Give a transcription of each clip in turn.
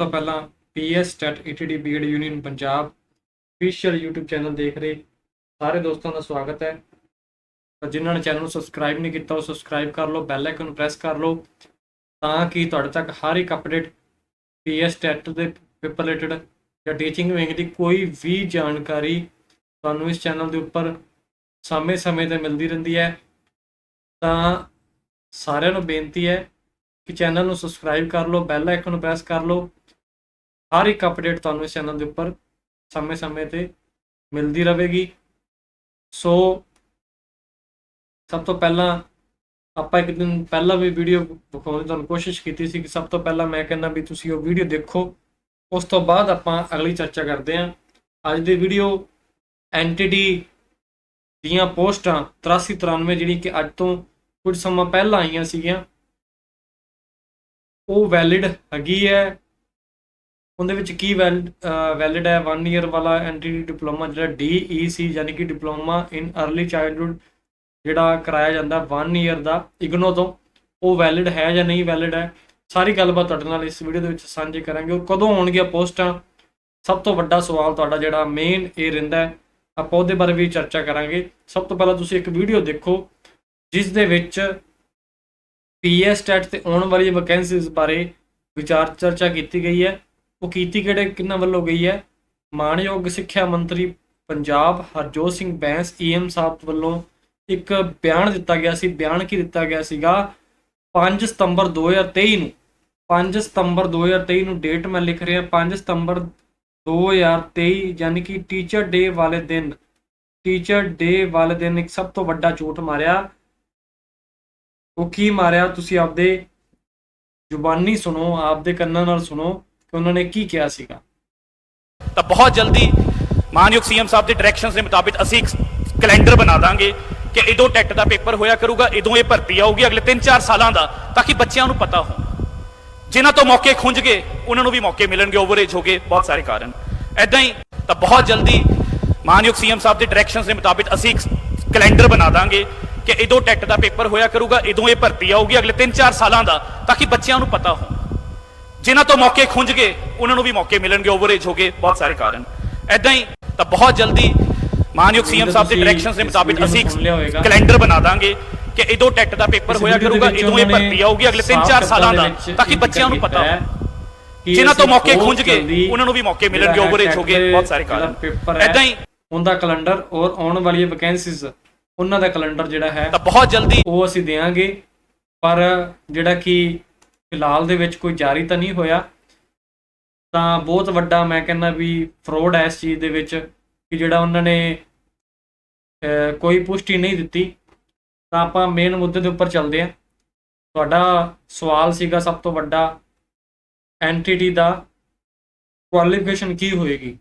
ਤੋਂ ਪਹਿਲਾਂ PS STET ETT BEd union Punjab official YouTube channel ਦੇਖ ਰਹੇ ਸਾਰੇ ਦੋਸਤਾਂ ਦਾ ਸਵਾਗਤ ਹੈ। ਤਾਂ ਜਿਨ੍ਹਾਂ ਨੇ ਚੈਨਲ ਨੂੰ ਸਬਸਕ੍ਰਾਈਬ ਨਹੀਂ ਕੀਤਾ ਉਹ ਸਬਸਕ੍ਰਾਈਬ ਕਰ ਲਓ ਬੈਲ ਆਈਕਨ ਨੂੰ ਪ੍ਰੈਸ ਕਰ ਲਓ ਤਾਂ ਕਿ ਤੁਹਾਡੇ ਤੱਕ ਹਰ ਇੱਕ ਅਪਡੇਟ ਪੀਐਸ ਸਟੈਟ ਦੇ ਪੇਪਰ ਰਿਲੇਟਡ ਜਾਂ ਟੀਚਿੰਗ ਵਿੰਗ ਦੀ ਕੋਈ ਵੀ ਜਾਣਕਾਰੀ ਤੁਹਾਨੂੰ ਇਸ ਚੈਨਲ ਦੇ ਉੱਪਰ ਸਮੇਂ-ਸਮੇਂ ਤੇ ਮਿਲਦੀ ਰਹਿੰਦੀ ਹੈ। ਤਾਂ ਸਾਰਿਆਂ ਨੂੰ ਬੇਨਤੀ ਹੈ ਕਿ ਚੈਨਲ ਨੂੰ ਸਬਸਕ੍ਰਾਈਬ ਕਰ ਲਓ ਬੈਲ ਆਈਕਨ ਨੂੰ ਪ੍ਰੈਸ ਕਰ ਲਓ ਹਰ ਇੱਕ ਅਪਡੇਟ ਤੁਹਾਨੂੰ ਇਸ ਚੈਨਲ ਦੇ ਉੱਪਰ ਸਮੇਂ-ਸਮੇਂ ਤੇ ਮਿਲਦੀ ਰਹੇਗੀ। ਸੋ ਸਭ ਤੋਂ ਪਹਿਲਾਂ ਆਪਾਂ ਇੱਕ ਦਿਨ ਪਹਿਲਾਂ ਵੀ ਵੀਡੀਓ ਵਿਖਾਉਣ ਦੀ ਤੁਹਾਨੂੰ ਕੋਸ਼ਿਸ਼ ਕੀਤੀ ਸੀ ਕਿ ਸਭ ਤੋਂ ਪਹਿਲਾਂ ਮੈਂ ਕਹਿੰਦਾ ਵੀ ਤੁਸੀਂ ਉਹ ਵੀਡੀਓ ਦੇਖੋ। ਉਸ ਤੋਂ ਬਾਅਦ ਆਪਾਂ ਅਗਲੀ ਚਰਚਾ ਕਰਦੇ ਹਾਂ। ਅੱਜ ਦੀ ਵੀਡੀਓ ਐਂਟੀਟੀ ਦੀਆਂ ਪੋਸਟਾਂ 83 93 ਜਿਹੜੀ ਕਿ ਅੱਜ ਤੋਂ ਕੁਝ ਸਮਾਂ ਪਹਿਲਾਂ ਆਈਆਂ ਸੀਗੀਆਂ। ਉਹ ਵੈਲਿਡ ਹੈਗੀ ਹੈ। ਉਹਦੇ ਵਿੱਚ ਕੀ ਵੈਲਿਡ ਹੈ? 1 ਇਅਰ ਵਾਲਾ ਐਂਟੀਟੀ ਡਿਪਲੋਮਾ ਜਿਹੜਾ DEC ਯਾਨੀ ਕਿ ਡਿਪਲੋਮਾ ਇਨ अर्ਲੀ ਚਾਈਲਡਹੂਡ ਜਿਹੜਾ ਕਰਾਇਆ ਜਾਂਦਾ 1 ਇਅਰ ਦਾ ਇਗਨੋ ਤੋਂ ਉਹ ਵੈਲਿਡ ਹੈ ਜਾਂ ਨਹੀਂ ਵੈਲਿਡ ਹੈ? ਸਾਰੀ ਗੱਲਬਾਤ ਤੁਹਾਡੇ ਨਾਲ ਇਸ ਵੀਡੀਓ ਦੇ ਵਿੱਚ ਸਾਂਝੀ ਕਰਾਂਗੇ। ਉਹ ਕਦੋਂ ਆਉਣਗੀਆਂ ਪੋਸਟਾਂ? ਸਭ ਤੋਂ ਵੱਡਾ ਸਵਾਲ ਤੁਹਾਡਾ ਜਿਹੜਾ ਮੇਨ ਇਹ ਰਹਿੰਦਾ ਹੈ। ਆਪਾਂ ਉਹਦੇ ਬਾਰੇ ਵੀ ਚਰਚਾ ਕਰਾਂਗੇ। ਸਭ ਤੋਂ ਪਹਿਲਾਂ ਤੁਸੀਂ ਇੱਕ ਵੀਡੀਓ ਦੇਖੋ, ਜਿਸ ਦੇ ਵਿੱਚ ਪੀਐਸ ਸਟੈਟ ਤੇ ਆਉਣ ਵਾਲੀ ਵੈਕੈਂਸੀਜ਼ ਬਾਰੇ ਵਿਚਾਰ ਚਰਚਾ ਕੀਤੀ ਗਈ ਹੈ। ਉਹ ਕੀਤੀ ਕਿਹੜੇ ਕਿੰਨਾ ਵੱਲੋਂ ਗਈ ਹੈ? ਮਾਨਯੋਗ ਸਿੱਖਿਆ ਮੰਤਰੀ ਪੰਜਾਬ ਹਰਜੋਤ ਸਿੰਘ ਬੈਂਸ ਈਐਮ ਸਾਹਿਬ ਵੱਲੋਂ ਇੱਕ ਬਿਆਨ ਦਿੱਤਾ ਗਿਆ ਸੀ। ਬਿਆਨ ਕੀ ਦਿੱਤਾ ਗਿਆ ਸੀਗਾ? 5 ਸਤੰਬਰ 2023 ਨੂੰ। 5 ਸਤੰਬਰ 2023 ਨੂੰ ਡੇਟ ਮੈਂ ਲਿਖ ਰਿਹਾ। 5 ਸਤੰਬਰ 2023 ਯਾਨੀ ਕਿ ਟੀਚਰ ਡੇ ਵਾਲੇ ਦਿਨ। ਟੀਚਰ ਡੇ ਵਾਲੇ ਦਿਨ ਇੱਕ ਸਭ ਤੋਂ ਵੱਡਾ ਝੂਠ ਮਾਰਿਆ। ਉਹ ਕੀ ਮਾਰਿਆ? ਤੁਸੀਂ ਆਪਦੇ ਜ਼ੁਬਾਨੀ ਸੁਣੋ, ਆਪਦੇ ਕੰਨਾਂ ਨਾਲ ਸੁਣੋ। ਕਿ ਉਹਨਾਂ ਨੇ ਕੀ ਕਿਹਾ ਸੀਗਾ? ਤਾਂ ਬਹੁਤ ਜਲਦੀ ਮਾਨਯੋਗ ਸੀਐਮ ਸਾਹਿਬ ਦੇ ਡਾਇਰੈਕਸ਼ਨਸ ਦੇ ਮੁਤਾਬਿਕ ਅਸੀਂ ਇੱਕ ਕੈਲੰਡਰ ਬਣਾ ਦਾਂਗੇ ਕਿ ਇਦੋਂ ਟੈਟ ਦਾ ਪੇਪਰ ਹੋਇਆ ਕਰੂਗਾ, ਇਦੋਂ ਇਹ ਭਰਤੀ ਆਊਗੀ ਅਗਲੇ 3-4 ਸਾਲਾਂ ਦਾ, ਤਾਂ ਕਿ ਬੱਚਿਆਂ ਨੂੰ ਪਤਾ ਹੋ ਜਿਨ੍ਹਾਂ ਤੋਂ ਮੌਕੇ ਖੁੰਝ ਗਏ, ਉਹਨਾਂ ਨੂੰ ਵੀ ਮੌਕੇ ਮਿਲਣਗੇ ਓਵਰੇਜ ਹੋ ਗਏ, ਬਹੁਤ ਸਾਰੇ ਕਾਰਨ। ਐਦਾਂ ਹੀ ਤਾਂ ਬਹੁਤ ਜਲਦੀ ਮਾਨਯੋਗ ਸੀਐਮ ਸਾਹਿਬ ਦੇ ਡਾਇਰੈਕਸ਼ਨਸ ਦੇ ਮੁਤਾਬਿਕ ਅਸੀਂ ਇੱਕ ਕੈਲੰਡਰ ਬਣਾ ਦਾਂਗੇ ਕਿ ਇਦੋਂ ਟੈਟ ਦਾ ਪੇਪਰ ਹੋਇਆ ਕਰੂਗਾ, ਇਦੋਂ ਇਹ ਭਰਤੀ ਆਊਗੀ ਅਗਲੇ 3-4 ਸਾਲਾਂ ਦਾ, ਤਾਂ ਕਿ ਬੱਚਿਆਂ ਨੂੰ ਪਤਾ ਹੋ ਜਿਨ੍ਹਾਂ ਤੋਂ ਮੌਕੇ ਖੁੰਝ ਗਏ ਉਹਨਾਂ ਨੂੰ ਵੀ ਮੌਕੇ ਮਿਲਣਗੇ ਓਵਰਏਜ ਹੋ ਗਏ ਬਹੁਤ ਸਾਰੇ ਕਾਰਨ। ਐਦਾਂ ਹੀ ਤਾਂ ਬਹੁਤ ਜਲਦੀ ਮਾਨਯੋਗ ਸੀਐਮ ਸਾਹਿਬ ਦੇ ਡਾਇਰੈਕਸ਼ਨਸ ਦੇ ਮੁਤਾਬਿਕ ਅਸੀਂ ਕੈਲੰਡਰ ਬਣਾ ਦਾਂਗੇ ਕਿ ਇਦੋਂ ਟੈਟ ਦਾ ਪੇਪਰ ਹੋਇਆ ਕਰੂਗਾ ਇਦੋਂ ਇਹ ਭਰਤੀ ਆਊਗੀ ਅਗਲੇ ਸਾਫ਼ 3-4 ਸਾਲਾਂ ਦਾ ਤਾਂ ਕਿ ਬੱਚਿਆਂ ਨੂੰ ਪਤਾ ਹੈ ਹੋ ਕਿ ਜਿਨ੍ਹਾਂ ਤੋਂ ਮੌਕੇ ਖੁੰਝ ਗਏ ਉਹਨਾਂ ਨੂੰ ਵੀ ਮੌਕੇ ਮਿਲਣਗੇ ਜਿਹੜਾ ਓਵਰਏਜ ਹੋ ਗਏ ਬਹੁਤ ਸਾਰੇ ਕਾਰਨ। ਐਦਾਂ ਹੀ ਉਹਦਾ ਕੈਲੰਡਰ ਔਰ ਆਉਣ ਵਾਲੀਆਂ ਵੈਕੈਂਸੀਜ਼ ਉਹਨਾਂ ਦਾ ਕੈਲੰਡਰ ਜਿਹੜਾ ਹੈ ਤਾਂ ਬਹੁਤ ਜਲਦੀ ਉਹ ਅਸੀਂ ਦੇਵਾਂਗੇ ਪਰ ਜਿਹੜਾ ਕਿ ਫਿਲਹਾਲ ਦੇ ਵਿੱਚ ਕੋਈ ਜਾਰੀ ਤਾਂ ਨਹੀਂ ਹੋਇਆ। ਤਾਂ ਬਹੁਤ ਵੱਡਾ ਮੈਂ ਕਹਿੰਦਾ ਵੀ ਫਰੋਡ ਹੈ ਇਸ ਚੀਜ਼ ਦੇ ਵਿੱਚ ਕਿ ਜਿਹੜਾ ਉਹਨਾਂ ਨੇ ਕੋਈ ਪੁਸ਼ਟੀ ਨਹੀਂ ਦਿੱਤੀ। ਤਾਂ ਆਪਾਂ ਮੇਨ ਮੁੱਦੇ ਦੇ ਉੱਪਰ ਚੱਲਦੇ ਹਾਂ। ਤੁਹਾਡਾ ਸਵਾਲ ਸੀਗਾ ਸਭ ਤੋਂ ਵੱਡਾ ਐਂਟੀਟੀ ਦਾ ਕੁਆਲੀਫਿਕੇਸ਼ਨ ਕੀ ਹੋਏਗੀ?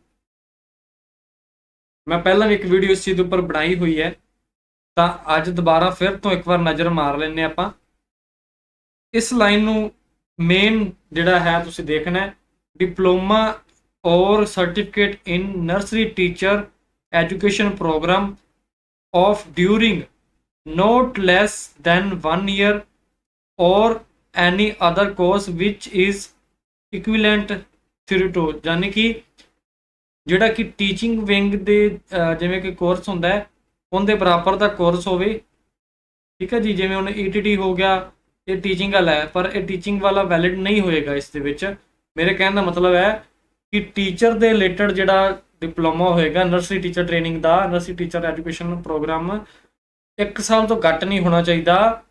ਮੈਂ ਪਹਿਲਾਂ ਵੀ ਇੱਕ ਵੀਡੀਓ ਇਸ ਚੀਜ਼ ਦੇ ਉੱਪਰ ਬਣਾਈ ਹੋਈ ਹੈ। ਤਾਂ ਅੱਜ ਦੁਬਾਰਾ ਫਿਰ ਤੋਂ ਇੱਕ ਵਾਰ ਨਜ਼ਰ ਮਾਰ ਲੈਂਦੇ ਹਾਂ ਆਪਾਂ। ਇਸ ਲਾਈਨ ਨੂੰ ਮੇਨ ਜਿਹੜਾ ਹੈ ਤੁਸੀਂ ਦੇਖਣਾ ਹੈ ਡਿਪਲੋਮਾ ਔਰ certificate in nursery teacher education programme of during not less than 1 year or any other course which is equivalent thereto ਯਾਨੀ ਕਿ ਜਿਹੜਾ ਕਿ ਟੀਚਿੰਗ ਵਿੰਗ ਦੇ ਜਿਵੇਂ ਕਿ ਕੋਰਸ ਹੁੰਦਾ ਹੈ, ਉਹਦੇ ਬਰਾਬਰ ਦਾ ਕੋਰਸ ਹੋਵੇ। ਠੀਕ ਹੈ ਜੀ, ਜਿਵੇਂ ਹੁਣ ETT ਹੋ ਗਿਆ ਇਹ ਟੀਚਿੰਗ ਵਾਲਾ ਹੈ, ਪਰ ਇਹ ਟੀਚਿੰਗ ਵਾਲਾ ਵੈਲਿਡ ਨਹੀਂ ਹੋਏਗਾ ਇਸ ਦੇ ਵਿੱਚ। ਮੇਰੇ ਕਹਿਣ ਦਾ ਮਤਲਬ ਹੈ ਕਿ ਟੀਚਰ ਦੇ ਰਿਲੇਟਡ ਜਿਹੜਾ ਡਿਪਲੋਮਾ ਹੋਏਗਾ ਨਰਸਰੀ ਟੀਚਰ ਟ੍ਰੇਨਿੰਗ ਦਾ ਨਰਸਰੀ ਟੀਚਰ ਐਜੂਕੇਸ਼ਨ ਪ੍ਰੋਗਰਾਮ ਇੱਕ ਸਾਲ ਤੋਂ ਘੱਟ ਨਹੀਂ ਹੋਣਾ ਚਾਹੀਦਾ।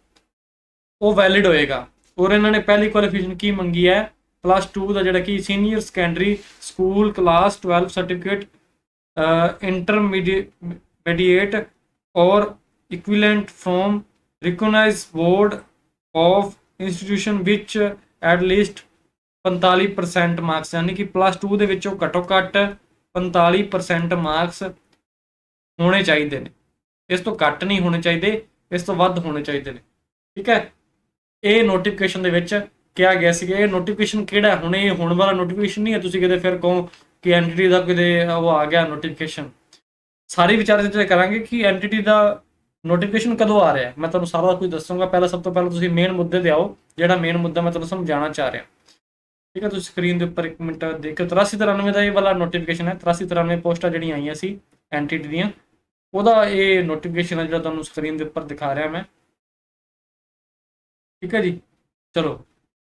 ਉਹ ਵੈਲਿਡ ਹੋਏਗਾ। ਔਰ ਇਹਨਾਂ ਨੇ ਪਹਿਲੀ ਕੁਆਲੀਫਿਕੇਸ਼ਨ ਕੀ ਮੰਗੀ ਹੈ? ਪਲੱਸ 2 ਦਾ ਜਿਹੜਾ ਕਿ senior secondary school class 12 certificate intermediate or equivalent from recognized board of institution ਵਿੱਚ at least 45% ਮਾਰਕਸ ਯਾਨੀ ਕਿ ਪਲੱਸ 2 ਦੇ ਵਿੱਚੋਂ ਘੱਟੋ ਘੱਟ 45% ਮਾਰਕਸ ਹੋਣੇ ਚਾਹੀਦੇ ਨੇ। ਇਸ ਤੋਂ ਘੱਟ ਨਹੀਂ ਹੋਣੇ ਚਾਹੀਦੇ, ਇਸ ਤੋਂ ਵੱਧ ਹੋਣੇ ਚਾਹੀਦੇ ਨੇ। ਠੀਕ ਹੈ? ਇਹ ਨੋਟੀਫਿਕੇਸ਼ਨ ਦੇ ਵਿੱਚ ਕਿਹਾ ਗਿਆ ਸੀਗਾ ਇਹ ਨੋਟੀਫਿਕੇਸ਼ਨ ਕਿਹੜਾ ਹੁਣ ਇਹ ਹੁਣ ਵਾਲਾ ਨੋਟੀਫਿਕੇਸ਼ਨ ਨਹੀਂ ਹੈ। ਤੁਸੀਂ ਕਿਤੇ ਫਿਰ ਕਹੋ ਕਿ ਐਂਟੀਟੀ ਦਾ ਕਿਤੇ ਉਹ ਆ ਗਿਆ ਨੋਟੀਫਿਕੇਸ਼ਨ ਸਾਰੀ ਵਿਚਾਰ ਚਰਚਾ ਕਰਾਂਗੇ ਕਿ ਐਂਟੀਟੀ ਦਾ ਨੋਟੀਫਿਕੇਸ਼ਨ ਕਦੋਂ ਆ ਰਿਹਾ ਮੈਂ ਤੁਹਾਨੂੰ ਸਾਰਾ ਕੁਝ ਦੱਸੂਗਾ। ਪਹਿਲਾਂ ਸਭ ਤੋਂ ਪਹਿਲਾਂ ਤੁਸੀਂ ਮੇਨ ਮੁੱਦੇ ਤੇ ਆਓ, ਜਿਹੜਾ ਮੇਨ ਮੁੱਦਾ ਮੈਂ ਤੁਹਾਨੂੰ ਸਮਝਾਉਣਾ ਚਾਹ ਰਿਹਾ। ਠੀਕ ਹੈ, ਤੁਸੀਂ ਸਕਰੀਨ ਦੇ ਉੱਪਰ ਇੱਕ ਮਿੰਟ ਦੇਖੋ 8393 ਦਾ ਇਹ ਵਾਲਾ ਨੋਟੀਫਿਕੇਸ਼ਨ ਹੈ। 8393 ਪੋਸਟਾਂ ਜਿਹੜੀਆਂ ਆਈਆਂ ਸੀ ਐਂਟੀਟੀ ਦੀਆਂ, ਉਹਦਾ ਇਹ ਨੋਟੀਫਿਕੇਸ਼ਨ ਹੈ ਜਿਹੜਾ ਤੁਹਾਨੂੰ ਸਕਰੀਨ ਦੇ ਉੱਪਰ ਦਿਖਾ ਰਿਹਾ ਮੈਂ। ਠੀਕ ਹੈ ਜੀ? ਚਲੋ,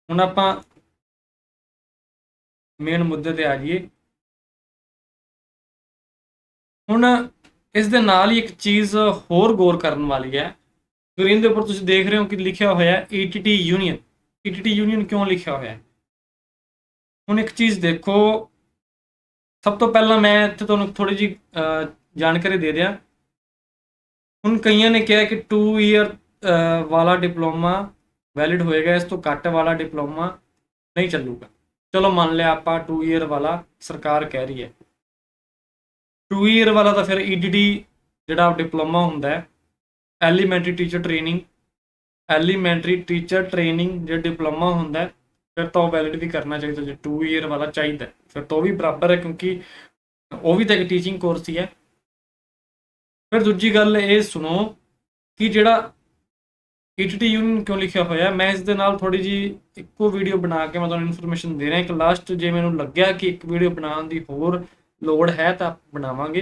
ਹੁਣ ਆਪਾਂ ਮੇਨ ਮੁੱਦੇ ਤੇ ਆ ਜਾਈਏ। ਹੁਣ ਇਸ ਦੇ ਨਾਲ ਹੀ ਇੱਕ ਚੀਜ਼ ਹੋਰ ਗੌਰ ਕਰਨ ਵਾਲੀ ਹੈ। ਸਕਰੀਨ ਦੇ ਉੱਪਰ ਤੁਸੀਂ ਦੇਖ ਰਹੇ ਹੋ ਕਿ ਲਿਖਿਆ ਹੋਇਆ ਹੈ ETT ਯੂਨੀਅਨ ETT ਯੂਨੀਅਨ ਕਿਉਂ ਲਿਖਿਆ ਹੋਇਆ ਹੈ? ਹੁਣ ਇੱਕ ਚੀਜ਼ ਦੇਖੋ। ਸਭ ਤੋਂ ਪਹਿਲਾਂ ਮੈਂ ਇੱਥੇ ਤੁਹਾਨੂੰ ਥੋੜੀ ਜੀ ਜਾਣਕਾਰੀ ਦੇ ਦਿਆਂ ਹੁਣ ਕਈਆਂ ਨੇ ਕਿਹਾ ਕਿ 2 ਇਅਰ ਵਾਲਾ ਡਿਪਲੋਮਾ ਵੈਲਿਡ ਹੋਏਗਾ, ਇਸ ਤੋਂ ਘੱਟ ਵਾਲਾ ਡਿਪਲੋਮਾ ਨਹੀਂ ਚੱਲੂਗਾ। ਚਲੋ ਮੰਨ ਲਿਆ ਆਪਾਂ 2 ਇਅਰ ਵਾਲਾ ਸਰਕਾਰ ਕਹਿ ਰਹੀ ਹੈ। 2 ਇਅਰ ਵਾਲਾ ਤਾਂ ਫਿਰ EDD ਜਿਹੜਾ ਡਿਪਲੋਮਾ ਹੁੰਦਾ ਹੈ elementary teacher training elementary teacher training ਜੇ ਡਿਪਲੋਮਾ ਹੁੰਦਾ ਫਿਰ ਤਾਂ ਉਹ ਵੈਲਿਡ ਵੀ ਕਰਨਾ ਚਾਹੀਦਾ ਜੇ 2 ਇਅਰ ਵਾਲਾ ਚਾਹੀਦਾ ਫਿਰ ਤਾਂ ਉਹ ਵੀ ਬਰਾਬਰ ਹੈ ਕਿਉਂਕਿ ਉਹ ਵੀ ਤਾਂ ਇੱਕ ਟੀਚਿੰਗ ਕੋਰਸ ਹੀ ਹੈ। ਫਿਰ ਦੂਜੀ ਗੱਲ ਇਹ ਸੁਣੋ ਕਿ ਜਿਹੜਾ ETT ਯੂਨੀਅਨ ਕਿਉਂ ਲਿਖਿਆ ਹੋਇਆ ਮੈਂ ਇਸ ਦੇ ਨਾਲ ਥੋੜੀ ਜੀ ਇੱਕੋ ਵੀਡੀਓ ਬਣਾ ਕੇ ਮੈਂ ਤੁਹਾਨੂੰ ਇਨਫੋਰਮੇਸ਼ਨ ਦੇ ਰਿਹਾ। ਇੱਕ ਲਾਸਟ ਜੇ ਮੈਨੂੰ ਲੱਗਿਆ ਕਿ ਇੱਕ ਵੀਡੀਓ ਬਣਾਉਣ ਦੀ ਹੋਰ ਲੋੜ ਹੈ ਤਾਂ ਬਣਾਵਾਂਗੇ।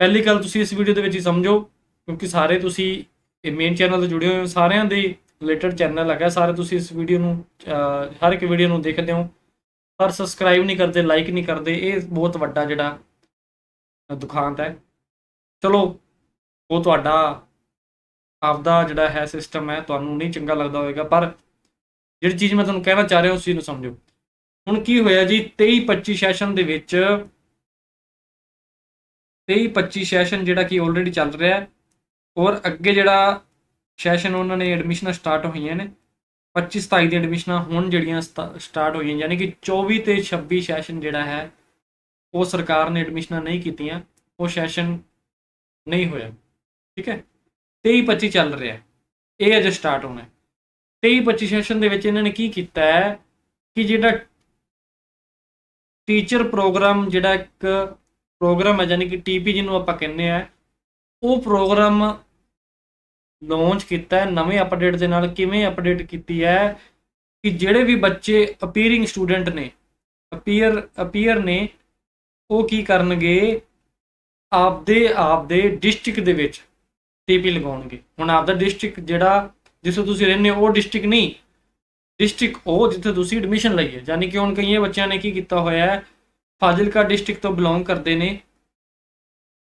ਪਹਿਲੀ ਗੱਲ ਤੁਸੀਂ ਇਸ ਵੀਡੀਓ ਦੇ ਵਿੱਚ ਹੀ ਸਮਝੋ, ਕਿਉਂਕਿ ਸਾਰੇ ਤੁਸੀਂ ਇਹ ਮੇਨ ਚੈਨਲ 'ਤੇ ਜੁੜੇ ਹੋਏ ਹੋ, ਸਾਰਿਆਂ ਦੇ ਰਿਲੇਟਡ ਚੈਨਲ ਹੈਗਾ, ਸਾਰੇ ਤੁਸੀਂ ਇਸ ਵੀਡੀਓ ਨੂੰ ਹਰ ਇੱਕ ਵੀਡੀਓ ਨੂੰ ਦੇਖਦੇ ਹੋ। ਪਰ ਸਬਸਕ੍ਰਾਈਬ ਨਹੀਂ ਕਰਦੇ ਲਾਈਕ ਨਹੀਂ ਕਰਦੇ, ਇਹ ਬਹੁਤ ਵੱਡਾ ਜਿਹੜਾ ਦੁਖਾਂਤ ਹੈ। ਚਲੋ, ਉਹ ਤੁਹਾਡਾ ਆਪਦਾ ਜਿਹੜਾ ਹੈ ਸਿਸਟਮ ਹੈ, ਤੁਹਾਨੂੰ ਨਹੀਂ ਚੰਗਾ ਲੱਗਦਾ ਹੋਵੇਗਾ, ਪਰ ਜਿਹੜੀ ਚੀਜ਼ ਮੈਂ ਤੁਹਾਨੂੰ ਕਹਿਣਾ ਚਾਹ ਰਿਹਾ, ਉਸ ਚੀਜ਼ ਨੂੰ ਸਮਝੋ। ਹੁਣ ਕੀ ਹੋਇਆ ਜੀ? 23 25 ਸੈਸ਼ਨ ਦੇ ਵਿੱਚ 23 25 ਸੈਸ਼ਨ ਜਿਹੜਾ ਕਿ ਆਲਰੇਡੀ ਚੱਲ ਰਿਹਾ ਹੈ, ਔਰ ਅੱਗੇ ਜਿਹੜਾ ਸੈਸ਼ਨ ਉਹਨਾਂ ਨੇ ਐਡਮਿਸ਼ਨਾਂ ਸਟਾਰਟ ਹੋਈਆਂ ਨੇ 25 27 ਦੀ ਐਡਮਿਸ਼ਨਾਂ ਹੁਣ ਜਿਹੜੀਆਂ ਸਟਾਰਟ ਹੋਈਆਂ, ਯਾਨੀ ਕਿ 24 ਤੇ 26 ਸੈਸ਼ਨ ਜਿਹੜਾ ਹੈ, ਉਹ ਸਰਕਾਰ ਨੇ ਐਡਮਿਸ਼ਨਾਂ ਨਹੀਂ ਕੀਤੀਆਂ, ਉਹ ਸੈਸ਼ਨ ਨਹੀਂ ਹੋਇਆ, ਠੀਕ ਹੈ? 23 25 ਚੱਲ ਰਿਹਾ ਇਹ ਅਜੇ ਸਟਾਰਟ ਹੋਣਾ ਹੈ। 23 25 ਸੈਸ਼ਨ ਦੇ ਵਿੱਚ ਇਹਨਾਂ ਨੇ ਕੀ ਕੀਤਾ ਹੈ, ਕਿ ਜਿਹੜਾ ਟੀਚਰ ਪ੍ਰੋਗਰਾਮ ਜਿਹੜਾ ਇੱਕ ਪ੍ਰੋਗਰਾਮ ਹੈ ਯਾਨੀ ਕਿ ਟੀਪੀ ਜਿਹਨੂੰ ਆਪਾਂ ਕਹਿੰਦੇ ਆ, ਉਹ ਪ੍ਰੋਗਰਾਮ ਲਾਂਚ ਕੀਤਾ ਹੈ, ਨਵੇਂ ਅਪਡੇਟ ਦੇ ਨਾਲ ਕਿਵੇਂ ਅਪਡੇਟ ਕੀਤੀ ਹੈ ਕਿ ਜਿਹੜੇ ਵੀ ਬੱਚੇ ਅਪੀਅਰਿੰਗ ਸਟੂਡੈਂਟ ਨੇ ਅਪੀਅਰ ਅਪੀਅਰ ਨੇ, ਉਹ ਕੀ ਕਰਨਗੇ? ਆਪਦੇ ਆਪਦੇ ਡਿਸਟ੍ਰਿਕਟ ਦੇ ਵਿੱਚ ਟੀਪੀ ਲਗਾਉਣਗੇ। ਹੁਣ ਆਪਦਾ ਡਿਸਟ੍ਰਿਕਟ ਜਿਹੜਾ ਜਿੱਥੇ ਤੁਸੀਂ ਰਹਿੰਦੇ ਹੋ, ਉਹ ਡਿਸਟ੍ਰਿਕਟ ਨਹੀਂ ਡਿਸਟ੍ਰਿਕਟ ਉਹ ਜਿੱਥੇ ਤੁਸੀਂ ਐਡਮਿਸ਼ਨ ਲਈ ਹੈ। ਯਾਨੀ ਕਿ ਹੁਣ ਕਈਆਂ ਬੱਚਿਆਂ ਨੇ ਕੀ ਕੀਤਾ ਹੋਇਆ ਹੈ, ਫਾਜ਼ਿਲਕਾ ਡਿਸਟ੍ਰਿਕਟ ਤੋਂ ਬਿਲੋਂਗ ਕਰਦੇ ਨੇ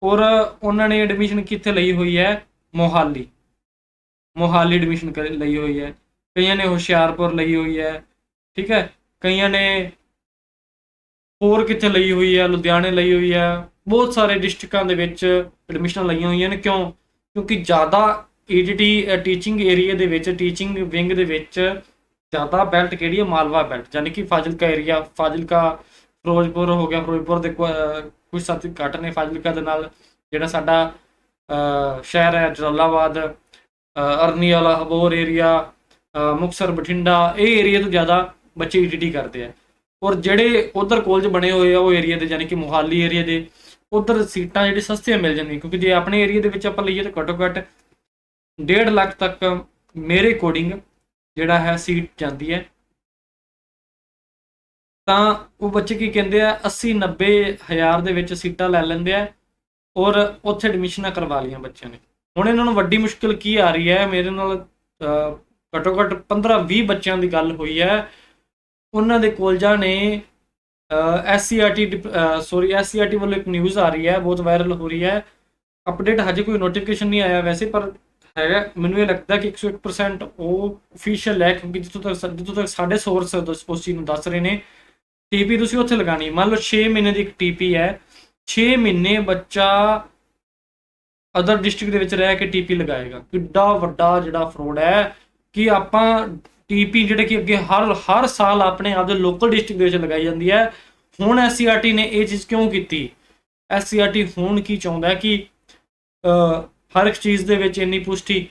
ਔਰ ਉਹਨਾਂ ਨੇ ਐਡਮਿਸ਼ਨ ਕਿੱਥੇ ਲਈ ਹੋਈ ਹੈ? ਮੋਹਾਲੀ। ਮੋਹਾਲੀ ਐਡਮਿਸ਼ਨ ਲਈ ਹੋਈ ਹੈ। ਕਈਆਂ ਨੇ ਹੁਸ਼ਿਆਰਪੁਰ ਲਈ ਹੋਈ ਹੈ। ਠੀਕ ਹੈ? ਕਈਆਂ ਨੇ ਹੋਰ ਕਿੱਥੇ ਲਈ ਹੋਈ ਹੈ? ਲੁਧਿਆਣੇ ਲਈ ਹੋਈ ਹੈ। ਬਹੁਤ ਸਾਰੇ ਡਿਸਟ੍ਰਿਕਾਂ ਦੇ ਵਿੱਚ ਐਡਮਿਸ਼ਨਾਂ ਲਈਆਂ ਹੋਈਆਂ ਨੇ। ਕਿਉਂ? ਕਿਉਂਕਿ ਜ਼ਿਆਦਾ ਈਡੀਟੀ ਟੀਚਿੰਗ ਏਰੀਆ ਦੇ ਵਿੱਚ ਟੀਚਿੰਗ ਵਿੰਗ ਦੇ ਵਿੱਚ ਜ਼ਿਆਦਾ ਬੈਲਟ ਕਿਹੜੀ ਹੈ ਮਾਲਵਾ ਬੈਲਟ ਯਾਨੀ ਕਿ ਫਾਜ਼ਿਲਕਾ ਏਰੀਆ ਫਾਜ਼ਿਲਕਾ ਫਿਰੋਜ਼ਪੁਰ ਹੋ ਗਿਆ ਫਿਰੋਜ਼ਪੁਰ ਦੇ ਕੁ- ਅਹ ਕੁਝ ਸਾਥੀ ਘੱਟ ਨੇ ਫਾਜ਼ਿਲਕਾ ਦੇ ਨਾਲ ਜਿਹੜਾ ਸਾਡਾ ਸ਼ਹਿਰ ਹੈ ਜਲਾਲਾਬਾਦ ਅਹ, ਅਰਨੀ ਵਾਲਾ ਹਬੋਰ ਏਰੀਆ ਮੁਕਸਰ ਬਠਿੰਡਾ ਇਹ ਏਰੀਆ ਤੋਂ ਜ਼ਿਆਦਾ ਬੱਚੇ ਈਟੀਟੀ ਕਰਦੇ ਆ। ਔਰ ਜਿਹੜੇ ਉਧਰ ਕਾਲਜ ਬਣੇ ਹੋਏ ਆ ਉਹ ਏਰੀਆ ਦੇ ਯਾਨੀ ਕਿ ਮੁਹਾਲੀ ਏਰੀਆ ਦੇ ਉਧਰ ਸੀਟਾਂ ਜਿਹੜੀ ਸਸਤੀਆਂ ਮਿਲ ਜਾਂਦੀਆਂ ਕਿਉਂਕਿ ਜੇ ਆਪਣੇ ਏਰੀਆ ਦੇ ਵਿੱਚ ਆਪਾਂ ਲਈਏ ਤਾਂ ਘੱਟੋ ਘੱਟ 1.5 ਲੱਖ ਤੱਕ ਮੇਰੇ ਅਕੋਰਡਿੰਗ ਜਿਹੜਾ ਹੈ ਸੀਟ ਜਾਂਦੀ ਹੈ। ਤਾਂ ਉਹ ਬੱਚੇ ਕੀ ਕਹਿੰਦੇ ਆ 80 90 ਹਜ਼ਾਰ ਦੇ ਵਿੱਚ ਸੀਟਾਂ ਲੈ ਲੈਂਦੇ ਆ ਔਰ ਉੱਥੇ ਐਡਮਿਸ਼ਨਾਂ ਕਰਵਾ ਲੀਆਂ ਬੱਚਿਆਂ ਨੇ। ਹੁਣ ਇਹਨਾਂ ਨੂੰ ਵੱਡੀ ਮੁਸ਼ਕਲ ਕੀ ਆ ਰਹੀ ਹੈ? ਮੇਰੇ ਨਾਲ ਘੱਟੋ ਘੱਟ 15 20 ਬੱਚਿਆਂ ਦੀ ਗੱਲ ਹੋਈ ਹੈ। ਉਹਨਾਂ ਦੇ ਕੋਲਜਾਂ ਨੇ ਐਸਸੀਆਰਟੀ ਸੌਰੀ ਐਸਸੀਆਰਟੀ ਵੱਲੋਂ ਇੱਕ ਨਿਊਜ਼ ਆ ਰਹੀ ਹੈ, ਬਹੁਤ ਵਾਇਰਲ ਹੋ ਰਹੀ ਹੈ। ਅਪਡੇਟ ਹਜੇ ਕੋਈ ਨੋਟੀਫਿਕੇਸ਼ਨ ਨਹੀਂ ਆਇਆ ਵੈਸੇ, ਪਰ ਹੈਗਾ। ਮੈਨੂੰ ਇਹ ਲੱਗਦਾ ਕਿ 101% ਉਹ ਅਫੀਸ਼ੀਅਲ ਹੈ ਕਿਉਂਕਿ ਜਿੱਥੋਂ ਤੱਕ ਜਿੱਥੋਂ ਤੱਕ ਸਾਡੇ ਸੋਰਸ ਉਸ ਚੀਜ਼ ਨੂੰ ਦੱਸ ਰਹੇ ਨੇ। ਟੀਪੀ ਤੁਸੀਂ ਉੱਥੇ ਲਗਾਣੀ ਮੰਨ ਲਓ 6 ਮਹੀਨੇ ਦੀ ਇੱਕ ਟੀਪੀ ਹੈ। 6 ਮਹੀਨੇ ਬੱਚਾ ਅਦਰ ਡਿਸਟ੍ਰਿਕਟ ਦੇ ਵਿੱਚ ਰਹਿ ਕੇ ਟੀਪੀ ਲਗਾਏਗਾ। ਕਿੱਡਾ ਵੱਡਾ ਜਿਹੜਾ ਫਰੋਡ ਹੈ ਕਿ ਆਪਾਂ ਟੀਪੀ ਜਿਹੜੇ ਕਿ ਅੱਗੇ ਹਰ ਹਰ ਸਾਲ ਆਪਣੇ ਆਪ ਦੇ ਲੋਕਲ ਡਿਸਟ੍ਰਿਕਟ ਦੇ ਵਿੱਚ ਲਗਾਈ ਜਾਂਦੀ ਹੈ। ਹੁਣ ਐਸਸੀਆਰਟੀ ਨੇ ਇਹ ਚੀਜ਼ ਕਿਉਂ ਕੀਤੀ? ਐਸਸੀਆਰਟੀ ਹੁਣ ਕੀ ਚਾਹੁੰਦਾ ਕਿ ਅਹ, ਹਰ ਇੱਕ ਚੀਜ਼ ਦੇ ਵਿੱਚ ਇੰਨੀ ਪੁਸ਼ਟੀ।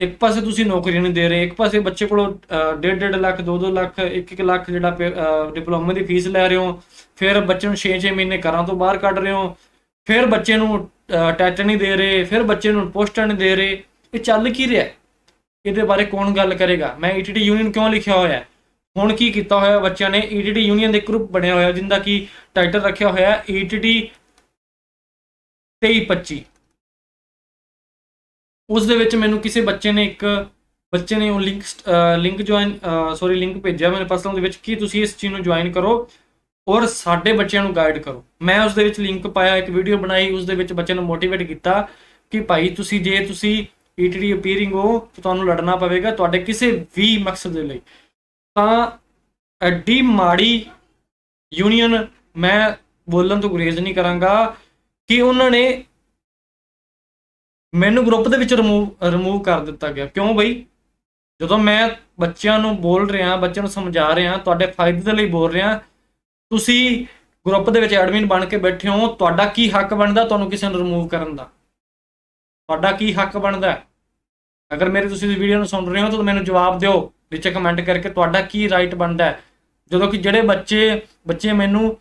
ਇੱਕ ਪਾਸੇ ਤੁਸੀਂ ਨੌਕਰੀਆਂ ਨਹੀਂ ਦੇ ਰਹੇ, ਇੱਕ ਪਾਸੇ ਬੱਚੇ ਕੋਲੋਂ 1.5 ਲੱਖ 2-2 ਲੱਖ 1-1 ਲੱਖ ਜਿਹੜਾ ਡਿਪਲੋਮਾ ਦੀ ਫੀਸ ਲੈ ਰਹੇ ਹੋ। ਫਿਰ ਬੱਚੇ ਨੂੰ 6-6 ਮਹੀਨੇ ਘਰਾਂ ਤੋਂ ਬਾਹਰ ਕੱਢ ਰਹੇ ਹੋ। ਫਿਰ ਬੱਚੇ ਨੂੰ ਟੈਟ ਨਹੀਂ ਦੇ ਰਹੇ, ਫਿਰ ਬੱਚੇ ਨੂੰ ਪੋਸਟਾਂ ਨਹੀਂ ਦੇ ਰਹੇ। ਇਹ ਚੱਲ ਕੀ ਰਿਹਾ? ਇਹਦੇ ਬਾਰੇ ਕੌਣ ਗੱਲ ਕਰੇਗਾ? ਮੈਂ ਈਟੀਟੀ ਯੂਨੀਅਨ ਕਿਉਂ ਲਿਖਿਆ ਹੋਇਆ? ਹੈ ਹੁਣ ਕੀ ਕੀਤਾ ਹੋਇਆ ਬੱਚਿਆਂ ਨੇ? ETT ਯੂਨੀਅਨ ਦੇ ਗਰੁੱਪ ਬਣਿਆ ਹੋਇਆ, ਜਿੰਦਾ ਕੀ ਟਾਈਟਲ ਰੱਖਿਆ ਹੋਇਆ ਹੈ E ETT 2325 ਉਸ ਦੇ ਵਿੱਚ ਮੈਨੂੰ ਕਿਸੇ ਬੱਚੇ ਨੇ ਇੱਕ ਬੱਚੇ ਨੇ ਉਹ link link join sorry link ਭੇਜਿਆ ਮੇਰੇ ਪਰਸਨਲ ਦੇ ਵਿੱਚ ਕਿ ਤੁਸੀਂ ਇਸ ਚੀਜ਼ ਨੂੰ ਜੁਆਇਨ ਕਰੋ ਔਰ ਸਾਡੇ ਬੱਚਿਆਂ ਨੂੰ ਗਾਈਡ ਕਰੋ। ਮੈਂ ਉਸ ਦੇ ਵਿੱਚ ਲਿੰਕ ਪਾਇਆ, ਇੱਕ ਵੀਡੀਓ ਬਣਾਈ, ਉਸ ਦੇ ਵਿੱਚ ਬੱਚਿਆਂ ਨੂੰ ਮੋਟੀਵੇਟ ਕੀਤਾ ਕਿ ਭਾਈ ਤੁਸੀਂ ਜੇ ਤੁਸੀਂ ETT ਅਪੀਅਰਿੰਗ ਹੋ, ਤਾਂ ਤੁਹਾਨੂੰ ਲੜਨਾ ਪਵੇਗਾ ਤੁਹਾਡੇ ਕਿਸੇ ਵੀ ਮਕਸਦ ਦੇ ਲਈ। ਤਾਂ ਐਡੀ ਮਾੜੀ ਯੂਨੀਅਨ ਮੈਂ ਬੋਲਣ ਤੋਂ ਗੁਰੇਜ਼ ਨਹੀਂ ਕਰਾਂਗਾ ਕਿ ਉਹਨਾਂ ਨੇ ਮੈਨੂੰ ਗਰੁੱਪ ਦੇ ਵਿੱਚ ਰਿਮੂਵ ਰਿਮੂਵ ਕਰ ਦਿੱਤਾ ਗਿਆ। ਕਿਉਂ ਬਈ? ਜਦੋਂ ਮੈਂ ਬੱਚਿਆਂ ਨੂੰ ਬੋਲ ਰਿਹਾ, ਬੱਚਿਆਂ ਨੂੰ ਸਮਝਾ ਰਿਹਾ, ਤੁਹਾਡੇ ਫਾਇਦੇ ਦੇ ਲਈ ਬੋਲ ਰਿਹਾ, ਤੁਸੀਂ ਗਰੁੱਪ ਦੇ ਵਿੱਚ ਐਡਮਿਨ ਬਣ ਕੇ ਬੈਠੇ ਹੋ, ਤੁਹਾਡਾ ਕੀ ਹੱਕ ਬਣਦਾ ਤੁਹਾਨੂੰ ਕਿਸੇ ਨੂੰ ਰਿਮੂਵ ਕਰਨ ਦਾ? ਤੁਹਾਡਾ ਕੀ ਹੱਕ ਬਣਦਾ? ਅਗਰ ਮੇਰੇ ਤੁਸੀਂ ਇਸ ਵੀਡੀਓ ਨੂੰ ਸੁਣ ਰਹੇ ਹੋ, ਤਾਂ ਮੈਨੂੰ ਜਵਾਬ ਦਿਓ, ਵਿੱਚ ਕਮੈਂਟ ਕਰਕੇ ਤੁਹਾਡਾ ਕੀ ਰਾਈਟ ਬਣਦਾ ਜਦੋਂ ਕਿ ਜਿਹੜੇ ਬੱਚੇ ਬੱਚੇ ਮੈਨੂੰ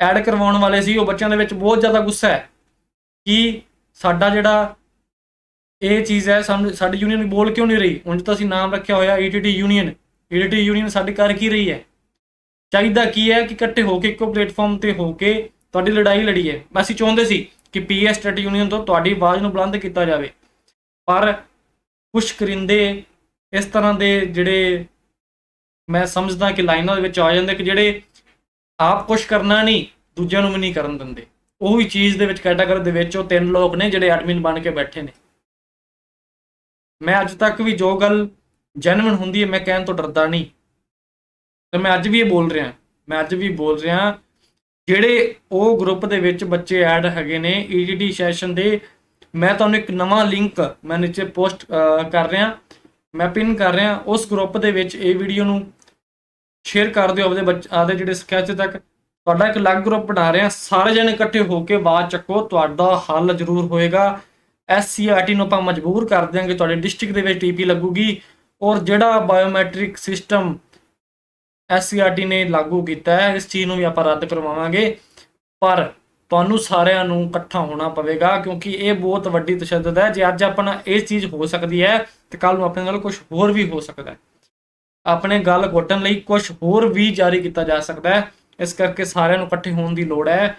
ਐਡ ਕਰਵਾਉਣ ਵਾਲੇ ਸੀ, ਉਹ ਬੱਚਿਆਂ ਦੇ ਵਿੱਚ ਬਹੁਤ ਜ਼ਿਆਦਾ ਗੁੱਸਾ ਹੈ ਕਿ ਸਾਡਾ ਜਿਹੜਾ ਇਹ ਚੀਜ਼ ਹੈ, ਸਾਨੂੰ ਸਾਡੀ ਯੂਨੀਅਨ ਬੋਲ ਕਿਉਂ ਨਹੀਂ ਰਹੀ? ਉਂਝ ਤਾਂ ਅਸੀਂ ਨਾਮ ਰੱਖਿਆ ਹੋਇਆ ETT ਯੂਨੀਅਨ ETT ਯੂਨੀਅਨ ਸਾਡੇ ਕਰ ਕੀ ਰਹੀ ਹੈ? ਚਾਹੀਦਾ ਕੀ ਹੈ ਕਿ ਇਕੱਠੇ ਹੋ ਕੇ, ਇੱਕੋ ਪਲੇਟਫਾਰਮ ਤੇ ਹੋ ਕੇ ਤੁਹਾਡੀ ਲੜਾਈ ਲੜੀਏ ਅਸੀਂ ਚਾਹੁੰਦੇ ਸੀ ਕਿ ਪੀਐਸ ਸਟੇਟ ਯੂਨੀਅਨ ਤੋਂ ਤੁਹਾਡੀ ਆਵਾਜ਼ ਨੂੰ ਬੁਲੰਦ ਕੀਤਾ ਜਾਵੇ। ਪਰ ਕੁਝ ਕਰਿੰਦੇ ਇਸ ਤਰ੍ਹਾਂ ਦੇ ਜਿਹੜੇ ਮੈਂ ਸਮਝਦਾ ਕਿ ਲਾਈਨਾਂ ਦੇ ਵਿੱਚ ਆ ਜਾਂਦੇ ਕਿ ਜਿਹੜੇ ਆਪ ਕੁਝ ਕਰਨਾ ਨਹੀਂ, ਦੂਜਿਆਂ ਨੂੰ ਵੀ ਨਹੀਂ ਕਰਨ ਦਿੰਦੇ। ਉਹੀ ਚੀਜ਼ ਦੇ ਵਿੱਚ ਕੈਟਾਗਰੀ ਦੇ ਵਿੱਚ ਉਹ ਤਿੰਨ ਲੋਕ ਨੇ ਜਿਹੜੇ ਐਡਮਿਨ ਬਣ ਕੇ ਬੈਠੇ ਨੇ। ਮੈਂ ਅੱਜ ਤੱਕ ਵੀ ਜੋ ਗੱਲ ਜੈਨੂਇਨ ਹੁੰਦੀ ਹੈ, ਮੈਂ ਕਹਿਣ ਤੋਂ ਡਰਦਾ ਨਹੀਂ। ਤੇ ਮੈਂ ਅੱਜ ਵੀ ਇਹ ਬੋਲ ਰਿਹਾ, ਮੈਂ ਅੱਜ ਵੀ ਬੋਲ ਰਿਹਾ, ਜਿਹੜੇ ਉਹ ਗਰੁੱਪ ਦੇ ਵਿੱਚ ਬੱਚੇ ਐਡ ਹੈਗੇ ਨੇ EGD ਸੈਸ਼ਨ ਦੇ, ਮੈਂ ਤੁਹਾਨੂੰ ਇੱਕ ਨਵਾਂ ਲਿੰਕ ਮੈਂ ਨੀਚੇ ਪੋਸਟ ਕਰ ਰਿਹਾ, ਮੈਂ ਪਿਨ ਕਰ ਰਿਹਾ, ਉਸ ਗਰੁੱਪ ਦੇ ਵਿੱਚ ਇਹ ਵੀਡੀਓ ਨੂੰ ਸ਼ੇਅਰ ਕਰ ਦਿਓ ਆਪਦੇ ਬੱਚੇ, ਆਪਦੇ ਜਿਹੜੇ ਸਕੈਚ ਤੱਕ। ਤੁਹਾਡਾ ਇੱਕ ਅਲੱਗ ਗਰੁੱਪ ਬਣਾ ਰਿਹਾ, ਸਾਰੇ ਜਣੇ ਇਕੱਠੇ ਹੋ ਕੇ ਆਵਾਜ਼ ਚੱਕੋ, ਤੁਹਾਡਾ ਹੱਲ ਜ਼ਰੂਰ ਹੋਏਗਾ। ਐਸਸੀਆਰਟੀ ਨੂੰ ਆਪਾਂ ਮਜਬੂਰ ਕਰ ਦਿਆਂਗੇ, ਤੁਹਾਡੇ ਡਿਸਟ੍ਰਿਕਟ ਦੇ ਵਿੱਚ ਟੀਪੀ ਲੱਗੂਗੀ ਔਰ ਜਿਹੜਾ ਬਾਇਓਮੈਟ੍ਰਿਕ ਸਿਸਟਮ ਐਸਸੀਆਰਟੀ ਨੇ ਲਾਗੂ ਕੀਤਾ ਹੈ, ਇਸ ਚੀਜ਼ ਨੂੰ ਵੀ ਆਪਾਂ ਰੱਦ ਕਰਵਾਵਾਂਗੇ। ਪਰ ਤੁਹਾਨੂੰ ਸਾਰਿਆਂ ਨੂੰ ਇਕੱਠਾ ਹੋਣਾ ਪਵੇਗਾ ਕਿਉਂਕਿ ਇਹ ਬਹੁਤ ਵੱਡੀ ਤਸ਼ੱਦਦ ਹੈ। ਜੇ ਅੱਜ ਆਪਣਾ ਇਹ ਚੀਜ਼ ਹੋ ਸਕਦੀ ਹੈ, ਤੇ ਕੱਲ ਨੂੰ ਆਪਣੇ ਨਾਲ ਕੁਝ ਹੋਰ ਵੀ ਹੋ ਸਕਦਾ ਹੈ। ਆਪਣੇ ਗੱਲ ਘੋਟਣ ਲਈ ਕੁਝ ਹੋਰ ਵੀ ਜਾਰੀ ਕੀਤਾ ਜਾ ਸਕਦਾ ਹੈ। ਇਸ ਕਰਕੇ ਸਾਰਿਆਂ ਨੂੰ ਇਕੱਠੇ ਹੋਣ ਦੀ ਲੋੜ ਹੈ।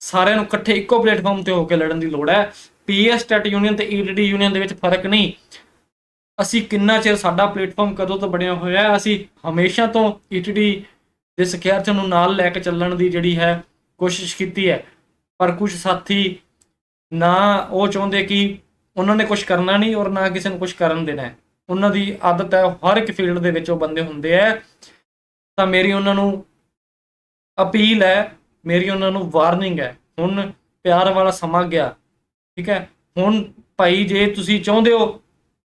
ਸਾਰਿਆਂ ਨੂੰ ਇਕੱਠੇ ਇੱਕੋ ਪਲੇਟਫਾਰਮ ਤੇ ਹੋ ਕੇ ਲੜਨ ਦੀ ਲੋੜ ਹੈ। ਪੀਐਸ ਸਟੈਟ ਯੂਨੀਅਨ ਤੇ ਈਡੀਡੀ ਯੂਨੀਅਨ ਦੇ ਵਿੱਚ ਫ਼ਰਕ ਨਹੀਂ। ਅਸੀਂ ਕਿੰਨਾ ਚਿਰ ਸਾਡਾ ਪਲੇਟਫਾਰਮ ਕਦੋਂ ਤੋਂ ਬਣਿਆ ਹੋਇਆ ਹੈ, ਅਸੀਂ ਹਮੇਸ਼ਾ ਤੋਂ ਈਟੀਡੀ ਦੇ ਸਿੱਖਿਆਰਥੀਆਂ ਨੂੰ ਨਾਲ ਲੈ ਕੇ ਚੱਲਣ ਦੀ ਜਿਹੜੀ ਹੈ ਕੋਸ਼ਿਸ਼ ਕੀਤੀ ਹੈ। ਪਰ ਕੁਝ ਸਾਥੀ ਨਾ ਉਹ ਚਾਹੁੰਦੇ ਕਿ ਉਹਨਾਂ ਨੇ ਕੁਝ ਕਰਨਾ ਨਹੀਂ ਔਰ ਨਾ ਕਿਸੇ ਨੂੰ ਕੁਝ ਕਰਨ ਦੇਣਾ ਹੈ। ਉਹਨਾਂ ਦੀ ਆਦਤ ਹੈ, ਹਰ ਇੱਕ ਫੀਲਡ ਦੇ ਵਿੱਚ ਉਹ ਬੰਦੇ ਹੁੰਦੇ ਆ ਤਾਂ ਮੇਰੀ ਉਹਨਾਂ ਨੂੰ ਅਪੀਲ ਹੈ, ਮੇਰੀ ਉਹਨਾਂ ਨੂੰ ਵਾਰਨਿੰਗ ਹੈ, ਹੁਣ ਪਿਆਰ ਵਾਲਾ ਸਮਾਂ ਗਿਆ। ਠੀਕ ਹੈ? ਹੁਣ ਭਾਈ ਜੇ ਤੁਸੀਂ ਚਾਹੁੰਦੇ ਹੋ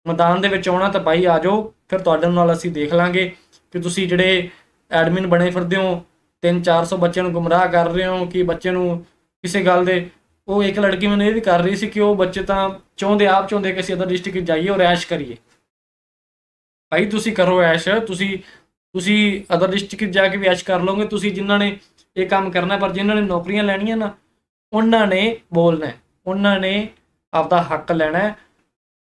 ਮੈਦਾਨ ਦੇ ਵਿੱਚ ਆਉਣਾ ਤਾਂ ਭਾਈ ਆ ਜਾਓ, ਫਿਰ ਤੁਹਾਡੇ ਨਾਲ ਅਸੀਂ ਦੇਖ ਲਾਂਗੇ ਕਿ ਤੁਸੀਂ ਜਿਹੜੇ ਐਡਮਿਨ ਬਣੇ ਫਿਰਦੇ ਹੋ 3-400 ਬੱਚਿਆਂ ਨੂੰ ਗੁੰਮਰਾਹ ਕਰ ਰਹੇ ਹੋ ਕਿ ਬੱਚੇ ਨੂੰ ਕਿਸੇ ਗੱਲ ਦੇ, ਉਹ ਇੱਕ ਲੜਕੀ ਮੈਨੂੰ ਇਹ ਵੀ ਕਰ ਰਹੀ ਸੀ ਕਿ ਉਹ ਬੱਚੇ ਤਾਂ ਚਾਹੁੰਦੇ, ਆਪ ਚਾਹੁੰਦੇ ਕਿ ਅਸੀਂ ਅਦਰ ਡਿਸਟ੍ਰਿਕਟ ਜਾਈਏ ਔਰ ਐਸ਼ ਕਰੀਏ। ਭਾਈ ਤੁਸੀਂ ਕਰੋ ਐਸ਼, ਤੁਸੀਂ ਤੁਸੀਂ ਅਦਰ ਡਿਸਟ੍ਰਿਕਟ ਜਾ ਕੇ ਵੀ ਐਸ਼ ਕਰ ਲਓਗੇ, ਤੁਸੀਂ ਜਿਨ੍ਹਾਂ ਨੇ ਇਹ ਕੰਮ ਕਰਨਾ ਪਰ ਜਿਨ੍ਹਾਂ ਨੇ ਨੌਕਰੀਆਂ ਲੈਣੀਆਂ ਨਾ, ਉਹਨਾਂ ਨੇ ਬੋਲਣਾ ਉਹਨਾਂ ਨੇ ਆਪਦਾ ਹੱਕ ਲੈਣਾ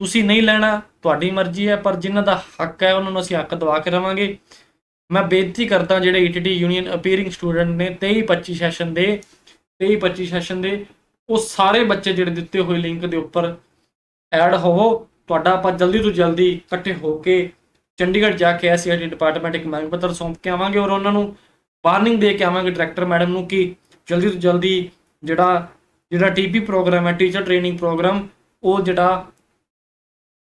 ਤੁਸੀਂ ਨਹੀਂ ਲੈਣਾ, ਤੁਹਾਡੀ ਮਰਜ਼ੀ ਹੈ, ਪਰ ਜਿਨ੍ਹਾਂ ਦਾ ਹੱਕ ਹੈ, ਉਹਨਾਂ ਨੂੰ ਅਸੀਂ ਹੱਕ ਦਵਾ ਕੇ ਰਵਾਂਗੇ। ਮੈਂ ਬੇਨਤੀ ਕਰਦਾ ਜਿਹੜੇ ETT ਯੂਨੀਅਨ ਅਪੀਅਰਿੰਗ ਸਟੂਡੈਂਟ ਨੇ 23 25 ਸੈਸ਼ਨ ਦੇ 23 25 ਸੈਸ਼ਨ ਦੇ, ਉਹ ਸਾਰੇ ਬੱਚੇ ਜਿਹੜੇ ਦਿੱਤੇ ਹੋਏ ਲਿੰਕ ਦੇ ਉੱਪਰ ਐਡ ਹੋਵੋ। ਤੁਹਾਡਾ ਆਪਾਂ ਜਲਦੀ ਤੋਂ ਜਲਦੀ ਇਕੱਠੇ ਹੋ ਕੇ ਚੰਡੀਗੜ੍ਹ ਜਾ ਕੇ ਐਸਸੀਆਰਟੀ ਡਿਪਾਰਟਮੈਂਟ ਇੱਕ ਮੰਗ ਪੱਤਰ ਸੌਂਪ ਕੇ ਆਵਾਂਗੇ ਔਰ ਉਹਨਾਂ ਨੂੰ ਵਾਰਨਿੰਗ ਦੇ ਕੇ ਆਵਾਂਗੇ ਡਾਇਰੈਕਟਰ ਮੈਡਮ ਨੂੰ ਕਿ ਜਲਦੀ ਤੋਂ ਜਲਦੀ ਜਿਹੜਾ ਜਿਹੜਾ ਟੀਪੀ ਪ੍ਰੋਗਰਾਮ ਹੈ ਟੀਚਰ ਟ੍ਰੇਨਿੰਗ ਪ੍ਰੋਗਰਾਮ ਉਹ ਜਿਹੜਾ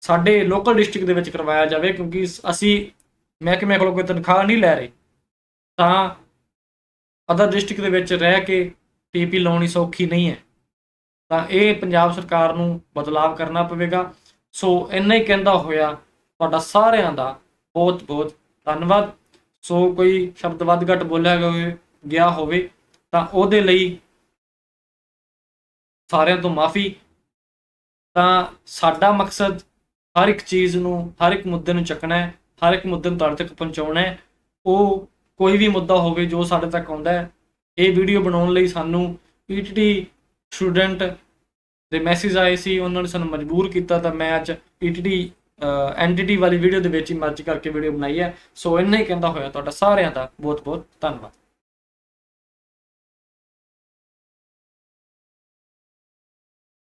ਸਾਡੇ ਲੋਕਲ ਡਿਸਟ੍ਰਿਕਟ ਦੇ ਵਿੱਚ ਕਰਵਾਇਆ ਜਾਵੇ, ਕਿਉਂਕਿ ਅਸੀਂ ਮਹਿਕਮੇ ਕੋਲੋਂ ਕੋਈ ਤਨਖਾਹ ਨਹੀਂ ਲੈ ਰਹੇ। ਤਾਂ ਅਦਰ ਡਿਸਟ੍ਰਿਕਟ ਦੇ ਵਿੱਚ ਰਹਿ ਕੇ ਟੀਪੀ ਲਾਉਣੀ ਸੌਖੀ ਨਹੀਂ ਹੈ। ਤਾਂ ਇਹ ਪੰਜਾਬ ਸਰਕਾਰ ਨੂੰ ਬਦਲਾਵ ਕਰਨਾ ਪਵੇਗਾ। ਸੋ ਇੰਨਾ ਹੀ ਕਹਿੰਦਾ ਹੋਇਆ ਤੁਹਾਡਾ ਸਾਰਿਆਂ ਦਾ ਬਹੁਤ ਬਹੁਤ ਧੰਨਵਾਦ। ਸੋ ਕੋਈ ਸ਼ਬਦ ਵੱਧ ਘੱਟ ਬੋਲਿਆ ਹੋਵੇ, ਗਿਆ ਹੋਵੇ, ਤਾਂ ਉਹਦੇ ਲਈ ਸਾਰਿਆਂ ਤੋਂ ਮਾਫੀ। ਤਾਂ ਸਾਡਾ ਮਕਸਦ ਹਰ ਇੱਕ ਚੀਜ਼ ਨੂੰ, ਹਰ ਇੱਕ ਮੁੱਦੇ ਨੂੰ ਚੱਕਣਾ ਹੈ, ਹਰ ਇੱਕ ਮੁੱਦੇ ਨੂੰ ਤੁਹਾਡੇ ਤੱਕ ਪਹੁੰਚਾਉਣਾ ਹੈ। ਉਹ ਕੋਈ ਵੀ ਮੁੱਦਾ ਹੋਵੇ, ਜੋ ਸਾਡੇ ਤੱਕ ਆਉਂਦਾ ਹੈ, ਇਹ ਵੀਡੀਓ ਬਣਾਉਣ ਲਈ ਸਾਨੂੰ ETT ਸਟੂਡੈਂਟ ਦੇ ਮੈਸੇਜ ਆਏ ਸੀ, ਉਹਨਾਂ ਨੇ ਸਾਨੂੰ ਮਜਬੂਰ ਕੀਤਾ, ਤਾਂ ਮੈਂ ਅੱਜ ETT ਐਂਟੀਟੀ ਵਾਲੀ ਵੀਡੀਓ ਦੇ ਵਿੱਚ ਹੀ ਮਰਜ ਕਰਕੇ ਵੀਡੀਓ ਬਣਾਈ ਹੈ। ਸੋ ਇੰਨਾ ਹੀ ਕਹਿੰਦਾ ਹੋਇਆ ਤੁਹਾਡਾ ਸਾਰਿਆਂ ਦਾ ਬਹੁਤ ਬਹੁਤ ਧੰਨਵਾਦ।